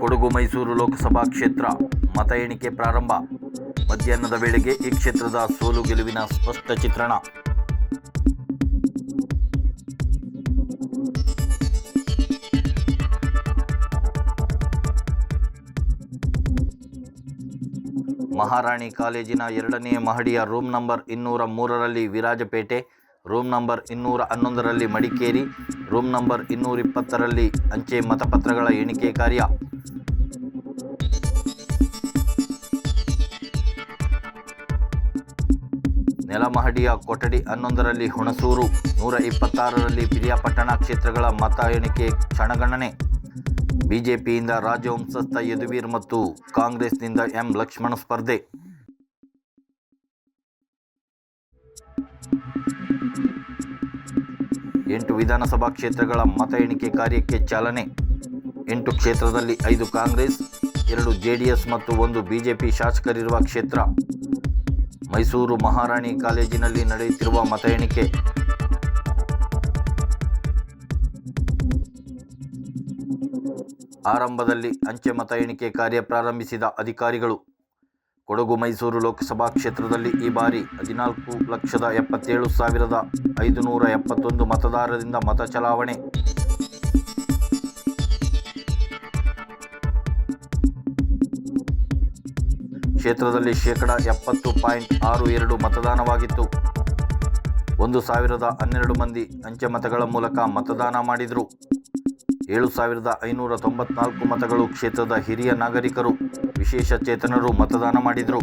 ಕೊಡಗು ಮೈಸೂರು ಲೋಕಸಭಾ ಕ್ಷೇತ್ರ ಮತ ಎಣಿಕೆ ಪ್ರಾರಂಭ. ಮಧ್ಯಾಹ್ನದ ವೇಳೆಗೆ ಈ ಕ್ಷೇತ್ರದ ಸೋಲು ಗೆಲುವಿನ ಸ್ಪಷ್ಟ ಚಿತ್ರಣ. ಮಹಾರಾಣಿ ಕಾಲೇಜಿನ ಎರಡನೇ ಮಹಡಿಯ ರೂಮ್ ನಂಬರ್ ಇನ್ನೂರ ಮೂರರಲ್ಲಿ ವಿರಾಜಪೇಟೆ, ರೂಮ್ ನಂಬರ್ ಇನ್ನೂರ ಹನ್ನೊಂದರಲ್ಲಿ ಮಡಿಕೇರಿ, ರೂಮ್ ನಂಬರ್ ಇನ್ನೂರ ಇಪ್ಪತ್ತರಲ್ಲಿ ಅಂಚೆ ಮತಪತ್ರಗಳ ಎಣಿಕೆ ಕಾರ್ಯ. ನೆಲಮಹಡಿಯ ಕೊಠಡಿ ಹನ್ನೊಂದರಲ್ಲಿ ಹುಣಸೂರು ನೂರ ಇಪ್ಪತ್ತಾರರಲ್ಲಿ ಪಿರಿಯಾಪಟ್ಟಣ ಕ್ಷೇತ್ರಗಳ ಮತ ಎಣಿಕೆ ಕ್ಷಣಗಣನೆ. ಬಿಜೆಪಿಯಿಂದ ರಾಜವಂಶಸ್ಥ ಯದುವೀರ್ ಮತ್ತು ಕಾಂಗ್ರೆಸ್ನಿಂದ ಎಂ ಲಕ್ಷ್ಮಣ ಸ್ಪರ್ಧೆ. ಎಂಟು ವಿಧಾನಸಭಾ ಕ್ಷೇತ್ರಗಳ ಮತ ಎಣಿಕೆ ಕಾರ್ಯಕ್ಕೆ ಚಾಲನೆ. ಎಂಟು ಕ್ಷೇತ್ರದಲ್ಲಿ ಐದು ಕಾಂಗ್ರೆಸ್, ಎರಡು ಜೆಡಿಎಸ್ ಮತ್ತು ಒಂದು ಬಿಜೆಪಿ ಶಾಸಕರಿರುವ ಕ್ಷೇತ್ರ. ಮೈಸೂರು ಮಹಾರಾಣಿ ಕಾಲೇಜಿನಲ್ಲಿ ನಡೆಯುತ್ತಿರುವ ಮತ ಎಣಿಕೆ. ಆರಂಭದಲ್ಲಿ ಅಂಚೆ ಮತ ಎಣಿಕೆ ಕಾರ್ಯ ಪ್ರಾರಂಭಿಸಿದ ಅಧಿಕಾರಿಗಳು. ಕೊಡಗು ಮೈಸೂರು ಲೋಕಸಭಾ ಕ್ಷೇತ್ರದಲ್ಲಿ ಈ ಬಾರಿ ಹದಿನಾಲ್ಕು ಲಕ್ಷದ ಎಪ್ಪತ್ತೇಳು ಸಾವಿರದ ಐದುನೂರ ಎಪ್ಪತ್ತೊಂದು ಮತದಾರರಿಂದ ಮತ ಚಲಾವಣೆ ಕ್ಷೇತ್ರದಲ್ಲಿ ಶೇಕಡ ಎಪ್ಪತ್ತು ಪಾಯಿಂಟ್ ಆರು ಎರಡು ಮತದಾನವಾಗಿತ್ತು. ಒಂದು ಸಾವಿರದ ಹನ್ನೆರಡು ಮಂದಿ ಅಂಚೆ ಮತಗಳ ಮೂಲಕ ಮತದಾನ ಮಾಡಿದರು. ಏಳು ಸಾವಿರದ ಐನೂರ ತೊಂಬತ್ನಾಲ್ಕು ಮತಗಳು ಕ್ಷೇತ್ರದ ಹಿರಿಯ ನಾಗರಿಕರು, ವಿಶೇಷ ಚೇತನರು ಮತದಾನ ಮಾಡಿದರು.